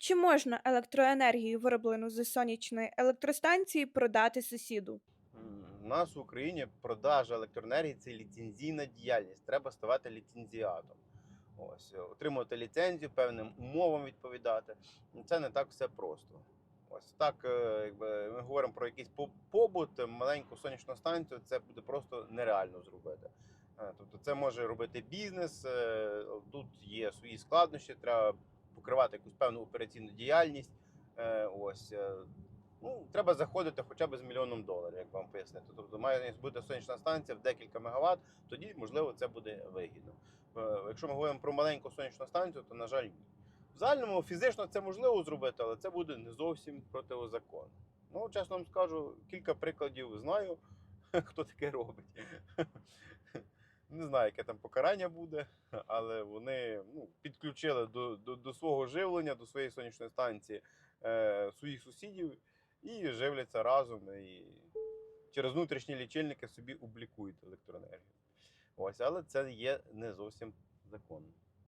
Чи можна електроенергію, вироблену з сонячної електростанції, продати сусіду? У нас в Україні продажа електроенергії це ліцензійна діяльність. Треба ставати ліцензіатом. Ось, отримувати ліцензію, певним умовам відповідати. Ну, Це не так все просто. Ось так, е, якби ми говоримо про якийсь побут, маленьку сонячну станцію, це буде просто нереально зробити. Е, Тобто це може робити бізнес, е, тут є свої складнощі, треба покривати якусь певну операційну діяльність. Е, Ось е, Ну, треба заходити хоча б з мільйоном доларів, як вам пояснити. Тобто має бути сонячна станція в декілька мегаватт, тоді, можливо, це буде вигідно. Е, Якщо ми говоримо про маленьку сонячну станцію, то, на жаль, ні. В загальному фізично це можливо зробити, але це буде не зовсім протизаконно. Ну, чесно вам скажу, кілька прикладів знаю, хто таке робить. Не знаю, яке там покарання буде, але вони ну, підключили до, до, до свого живлення, до своєї сонячної станції е, своїх сусідів і живляться разом. І через внутрішні лічильники собі облікують електроенергію. Ось, але це є не зовсім законно.